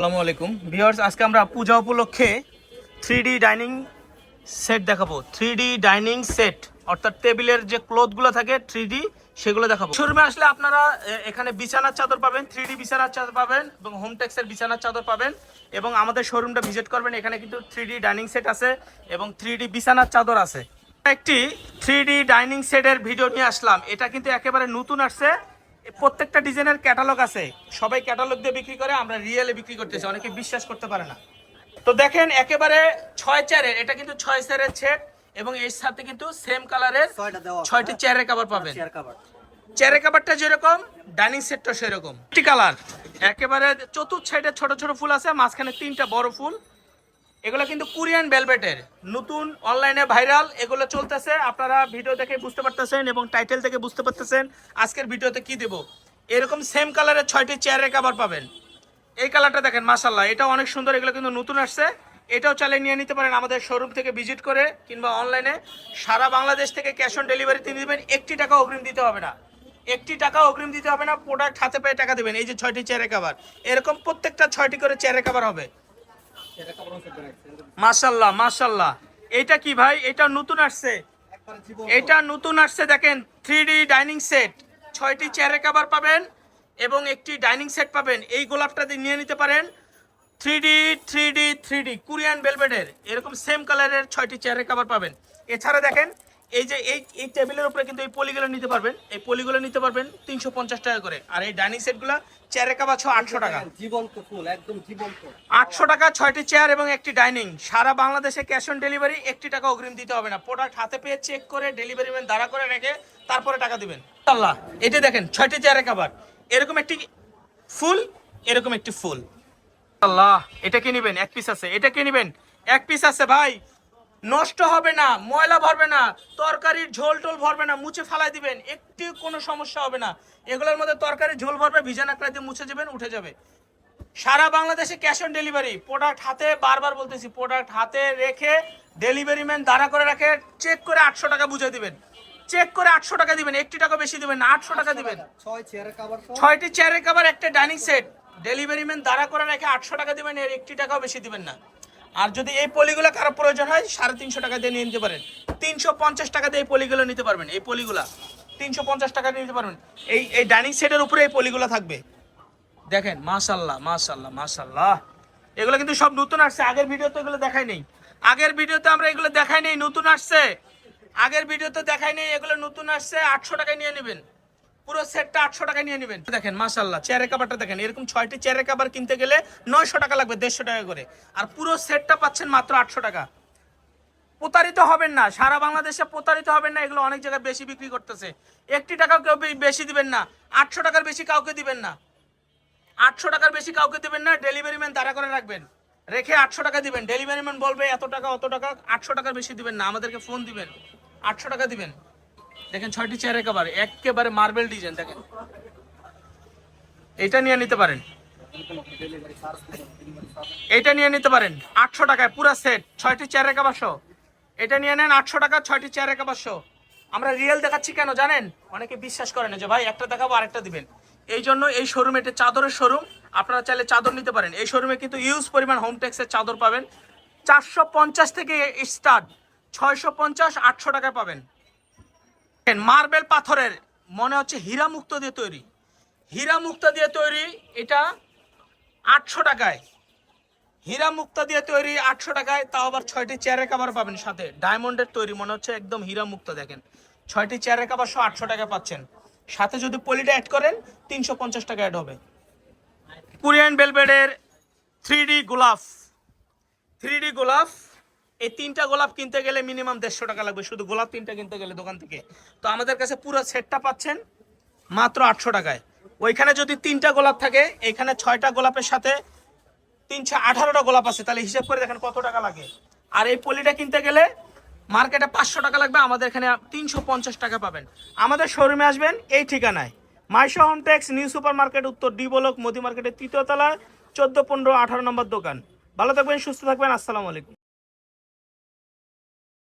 আসসালামু আলাইকুম। ভিউয়ার্স, আজকে আমরা পূজা উপলক্ষে থ্রি ডাইনিং সেট দেখাবো। থ্রি ডাইনিং সেট অর্থাৎ টেবিলের যে ক্লোথগুলো থাকে থ্রি সেগুলো দেখাবো। শোরুমে আসলে আপনারা এখানে বিছানার চাদর পাবেন থ্রি বিছানার চাদর পাবেন এবং হোম টেক্সের বিছানার চাদর পাবেন এবং আমাদের শোরুমটা ভিজিট করবেন। এখানে কিন্তু থ্রি ডাইনিং সেট আছে এবং থ্রি বিছানার চাদর আছে। একটি থ্রি ডাইনিং সেটের ভিডিও নিয়ে আসলাম। এটা কিন্তু একেবারে নতুন আসছে। প্রত্যেকটা ডিজাইনের ক্যাটালগ আছে। সবাই ক্যাটালগ দিয়ে বিক্রি করে আমরা রিয়েলে বিক্রি করতেছি অনেকে বিশ্বাস করতে পারে না। তো দেখেন একেবারে ছয় চেয়ারের এটা কিন্তু ছয় চেয়ারের ছেট এবং এর সাথে কিন্তু সেম কালারের ছয়টি চেয়ারের কাভার পাবেন। চেয়ার চেয়ারের কাভারটা যেরকম ডাইনিং সেটটা সেরকম। কালার একেবারে চতুর্থ সাইডে ছোট ছোট ফুল আছে মাঝখানে তিনটা বড় ফুল। এগুলো কিন্তু কোরিয়ান ভেলভেটের, নতুন অনলাইনে ভাইরাল, এগুলো চলতেছে। আপনারা ভিডিও দেখে বুঝতে পারতেছেন এবং টাইটেল থেকে বুঝতে পারতেছেন আজকের ভিডিওতে কি দেব। এরকম সেম কালারের ছয়টি চেয়ারের কাভার পাবেন। এই কালারটা দেখেন মাসাল্লাহ এটা অনেক সুন্দর, এগুলো কিন্তু নতুন আসছে। এটাও চালে নিয়ে নিতে পারেন আমাদের শোরুম থেকে ভিজিট করে কিংবা অনলাইনে সারা বাংলাদেশ থেকে ক্যাশ অন ডেলিভারিতে নেবেন, একটি টাকা অগ্রিম দিতে হবে না। একটি টাকা অগ্রিম দিতে হবে না প্রোডাক্ট হাতে পেয়ে টাকা দেবেন, এই যে ছয়টি চেয়ারের কাভার এরকম প্রত্যেকটা ছয়টি করে চেয়ারের কাভার হবে। মাশাল্লাহ মাশাল্লাহ। এটা কি ভাই? এটা নতুন আসছে। এটা নতুন আসছে দেখেন থ্রি ডি ডাইনিং সেট ছয়টি চেয়ারে কাবার পাবেন এবং একটি ডাইনিং সেট পাবেন। এই গোলাপটা দিয়ে নিয়ে নিতে পারেন। Three D three D three D Korean বেলবেডের এরকম সেম কালারের ছয়টি চেয়ারে কাবার পাবেন। এছাড়া দেখেন এই যে এই এই টেবিলের উপরে কিন্তু এই পলিগুলো নিতে পারবেন। এই পলিগুলো নিতে পারবেন তিনশো পঞ্চাশ টাকা করে। আর এই ডাইনিং সেটগুলো চেয়ারের কাভার ছ আটশো টাকা। জীবন্ত ফুল একদম জীবন্ত। আটশো টাকা ছয়টি চেয়ার এবং একটি ডাইনিং। সারা বাংলাদেশে ক্যাশ অন ডেলিভারি একটি টাকা অগ্রিম দিতে হবে না। প্রোডাক্ট হাতে পেয়ে চেক করে ডেলিভারি ম্যান দাঁড়া করে রেখে তারপরে টাকা দিবেন। আল্লাহ এটা দেখেন ছয়টি চেয়ারের কাবার এরকম একটি ফুল এরকম একটি ফুল। আল্লাহ এটা কি নেবেন? এক পিস আছে। এটা কি নেবেন? এক পিস আছে ভাই। নষ্ট হবে না ময়লা ভরবে না তরকারির ঝোল টোল ভরবে না মুছে ফালাই দিবেন একটি কোনো সমস্যা হবে না। এগুলোর মধ্যে তরকারির ঝোল ভরবে ভিজা নাকড়া দিয়ে মুছে যাবেন উঠে যাবে। সারা বাংলাদেশে ক্যাশ অন ডেলিভারি। প্রোডাক্ট হাতে বারবার বলতেছি প্রোডাক্ট হাতে রেখে ডেলিভারি ম্যান দাঁড়া করে রাখে চেক করে আটশো টাকা বুঝে দিবেন। চেক করে আটশো টাকা দিবেন একটি টাকা বেশি দিবেন না আটশো টাকা দিবেন। ছয়টি চেয়ারের কাবার একটা ডাইনিং সেট ডেলিভারি ম্যান দাঁড়া করে রেখে আটশো টাকা দিবেন এর একটি টাকাও বেশি দিবেন না। আর যদি এই পলিগুলো কারও প্রয়োজন হয়, সাড়ে তিনশো টাকা দিয়ে নিয়ে নিতে পারেন। তিনশো পঞ্চাশ টাকা দিয়ে এই পলিগুলো নিতে পারবেন। এই পলিগুলা তিনশো পঞ্চাশ টাকা নিতে পারবেন। এই এই ডাইনিং সেটের উপরে এই পলিগুলো থাকবে। দেখেন, মাশাল্লাহ মাশাল্লাহ মাশাল্লাহ। এগুলো কিন্তু সব নতুন আসছে। আগের ভিডিওতে এগুলো দেখাই নেই। আগের ভিডিওতে আমরা এগুলো দেখাই নেই, নতুন আসছে। আগের ভিডিওতে দেখাই নেই, এগুলো নতুন আসছে। আটশো টাকায় নিয়ে নেবেন। পুরো সেটটা আটশো টাকায় নিয়ে নেবেন। দেখেন মাশাল্লাহ চেয়ারের কাবারটা দেখেন, এরকম ছয়টি চেয়ারের কাবার কিনতে গেলে নয়শো টাকা লাগবে, দেড়শো টাকা করে। আর পুরো সেটটা পাচ্ছেন মাত্র আটশো টাকা। প্রতারিত হবেন না, সারা বাংলাদেশে প্রতারিত হবেন না, এগুলো অনেক জায়গায় বেশি বিক্রি করতেছে। একটি টাকাও কেউ বেশি দিবেন না, আটশো টাকার বেশি কাউকে দিবেন না। আটশো টাকার বেশি কাউকে দিবেন না ডেলিভারি ম্যান তারা করে রাখবেন। রেখে আটশো টাকা দিবেন ডেলিভারি ম্যান বলবে, এত টাকা, অত টাকা, আটশো টাকার বেশি দিবেন না, আমাদেরকে ফোন দিবেন। আটশো টাকা দিবেন। দেখেন ছয়টি চেয়ার একেবারে একেবারে মার্বেল ডিজাইন দেখেন। এটা নিয়ে নিতে পারেন। এটা নিয়ে নিতে পারেন, আটশো টাকায়, পুরো সেট ছয়টি কাবার সহ এটা নিয়ে নেন আটশো টাকা, ছয়টি কাবার সহ আমরা রিয়েল দেখাচ্ছি কেন জানেন? অনেকে বিশ্বাস করে না যে, ভাই, একটা দেখাবো, আরেকটা দিবেন। এই জন্য এই শোরুম এটা চাদরের শোরুম আপনারা চাইলে চাদর নিতে পারেন। এই শোরুমে কিন্তু ইউজ পরিমাণ হোম চাদর পাবেন। চারশো পঞ্চাশ থেকে স্টার্ট ছয়শো পঞ্চাশ, আটশো টাকায় পাবেন। মার্বেল পাথরের, মনে হচ্ছে হীরা মুক্ত দিয়ে তৈরি। হীরা মুক্ত দিয়ে তৈরি এটা আটশো টাকায়। হীরা মুক্তা দিয়ে তৈরি আটশো টাকায়, তাও আবার ছয়টি চেয়ারের কাবার পাবেন সাথে। ডায়মন্ডের তৈরি, মনে হচ্ছে একদম হীরা মুক্তা, দেখেন। ছয়টি চেয়ারের কাবার সহ আটশো টাকা পাচ্ছেন। সাথে যদি পলিটা অ্যাড করেন, তিনশো পঞ্চাশ টাকা অ্যাড হবে। কোরিয়ান বেলবেডের থ্রি ডি গোলাপ। থ্রি ডি গোলাপ এই তিনটা গোলাপ কিনতে গেলে মিনিমাম দেড়শো টাকা লাগবে। শুধু গোলাপ তিনটা কিনতে গেলে দোকান থেকে। তো আমাদের কাছে পুরো সেটটা পাচ্ছেন মাত্র আটশো টাকায়। ওইখানে যদি তিনটা গোলাপ থাকে, এখানে ছয়টা গোলাপের সাথে তিনশো আঠারোটা গোলাপ আছে। তাহলে হিসাব করে দেখেন কত টাকা লাগে। আর এই পলিটা কিনতে গেলে মার্কেটে পাঁচশো টাকা লাগবে, আমাদের এখানে তিনশো পঞ্চাশ টাকা পাবেন। আমাদের শোরুমে আসবেন এই ঠিকানায়। মাইশো হোমটেক্স নিউ সুপার মার্কেট উত্তর ডি বলক মোদি মার্কেটের তৃতীয় তলায়, চোদ্দ পনেরো আঠারো নম্বর দোকান। ভালো থাকবেন, সুস্থ থাকবেন, আসসালামু আলাইকুম।